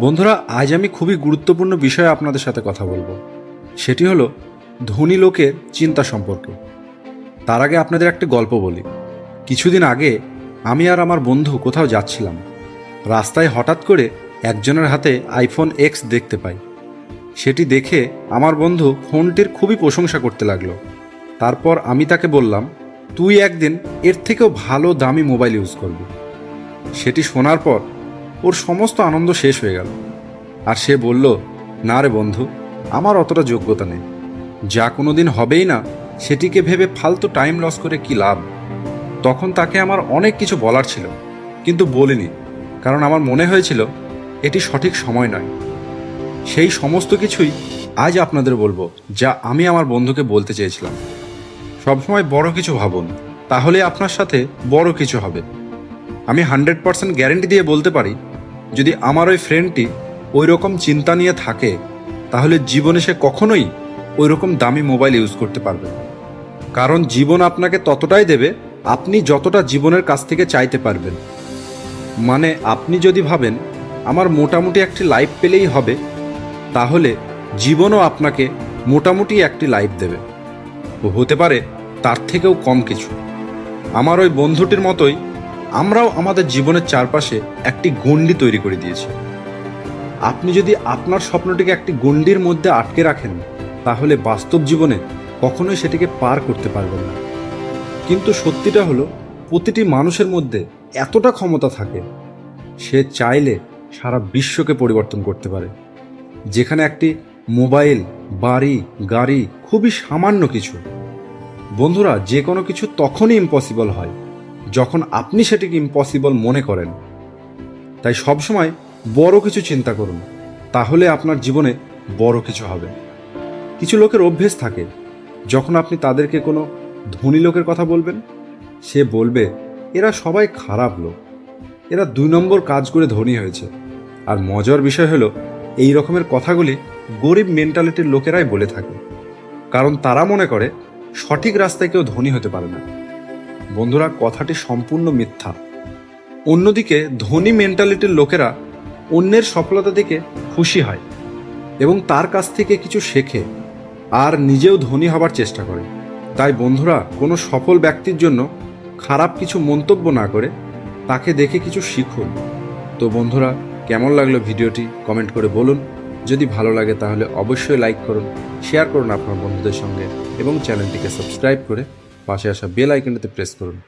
বন্ধুরা, আজ আমি খুবই গুরুত্বপূর্ণ বিষয়ে আপনাদের সাথে কথা বলব। সেটি হলো ধনী লোকের চিন্তা সম্পর্কে। তার আগে আপনাদের একটা গল্প বলি। কিছুদিন আগে আমি আর আমার বন্ধু কোথাও যাচ্ছিলাম। রাস্তায় হঠাৎ করে একজনের হাতে আইফোন এক্স দেখতে পাই। সেটি দেখে আমার বন্ধু ফোনটির খুবই প্রশংসা করতে লাগল। তারপর আমি তাকে বললাম, তুই একদিন এর থেকেও ভালো দামি মোবাইল ইউজ করবি। সেটি শোনার পর ওর সমস্ত আনন্দ শেষ হয়ে গেল। আর সে বলল, না রে বন্ধু, আমার অতটা যোগ্যতা নেই। যা কোনো দিন হবেই না, সেটিকে ভেবে ফালতু টাইম লস করে কি লাভ? তখন তাকে আমার অনেক কিছু বলার ছিল, কিন্তু বলিনি, কারণ আমার মনে হয়েছিল, এটি সঠিক সময় নয়। সেই সমস্ত কিছুই আজ আপনাদের বলব, যা আমি আমার বন্ধুকে বলতে চেয়েছিলাম। সবসময় বড় কিছু ভাবুন তাহলে আপনার সাথে বড় কিছু হবে। আমি হান্ড্রেড পার্সেন্ট গ্যারেন্টি দিয়ে বলতে পারি, যদি আমার ওই ফ্রেন্ডটি ওই রকম চিন্তা নিয়ে থাকে, তাহলে জীবনে সে কখনোই ওই রকম দামি মোবাইল ইউজ করতে পারবে কারণ জীবন আপনাকে ততটাই দেবে, আপনি যতটা জীবনের কাছ থেকে চাইতে পারবেন। মানে আপনি যদি ভাবেন, আমার মোটামুটি একটি লাইফ পেলেই হবে, তাহলে জীবনও আপনাকে মোটামুটি একটি লাইফ দেবে। হতে পারে তার থেকেও কম কিছু। আমার ওই বন্ধুটির মতোই আমরাও আমাদের জীবনের চারপাশে একটি গণ্ডি তৈরি করে দিয়েছি। আপনি যদি আপনার স্বপ্নটিকে একটি গণ্ডির মধ্যে আটকে রাখেন, তাহলে বাস্তব জীবনে কখনোই সেটিকে পার করতে পারবেন না। কিন্তু সত্যিটা হলো, প্রতিটি মানুষের মধ্যে এতটা ক্ষমতা থাকে, সে চাইলে সারা বিশ্বকে পরিবর্তন করতে পারে। যেখানে একটি মোবাইল, বাড়ি, গাড়ি খুবই সামান্য কিছু। বন্ধুরা যে কোনো কিছু তখনই ইম্পসিবল হয়। যখন আপনি সেটিকে ইম্পসিবল মনে করেন, তাই সবসময় বড় কিছু চিন্তা করুন, তাহলে আপনার জীবনে বড় কিছু হবে। কিছু লোকের অভ্যেস থাকে, যখন আপনি তাদেরকে কোনো ধনী লোকের কথা বলবেন, সে বলবে, এরা সবাই খারাপ লোক। এরা দুই নম্বর কাজ করে ধনী হয়েছে। আর মজার বিষয় হলো, এই রকমের কথাগুলি গরিব মেন্টালিটির লোকেরাই বলে থাকে। কারণ তারা মনে করে, সঠিক রাস্তায় কেউ ধনী হতে পারে না। বন্ধুরা, কথাটি সম্পূর্ণ মিথ্যা। অন্যদিকে, ধনী মেন্টালিটির লোকেরা অন্যের সফলতা দেখে খুশি হয় এবং তার কাছ থেকে কিছু শেখে আর নিজেও ধনী হবার চেষ্টা করে। তাই বন্ধুরা, কোনো সফল ব্যক্তির জন্য খারাপ কিছু মন্তব্য না করে তাকে দেখে কিছু শিখুন। তো বন্ধুরা, কেমন লাগল ভিডিওটি? কমেন্ট করে বলুন। যদি ভালো লাগে তাহলে অবশ্যই লাইক করুন শেয়ার করুন আপনার বন্ধুদের সঙ্গে এবং চ্যানেলটিকে সাবস্ক্রাইব করে পাশে আসা বেল আইকনটিতে প্রেস করুন।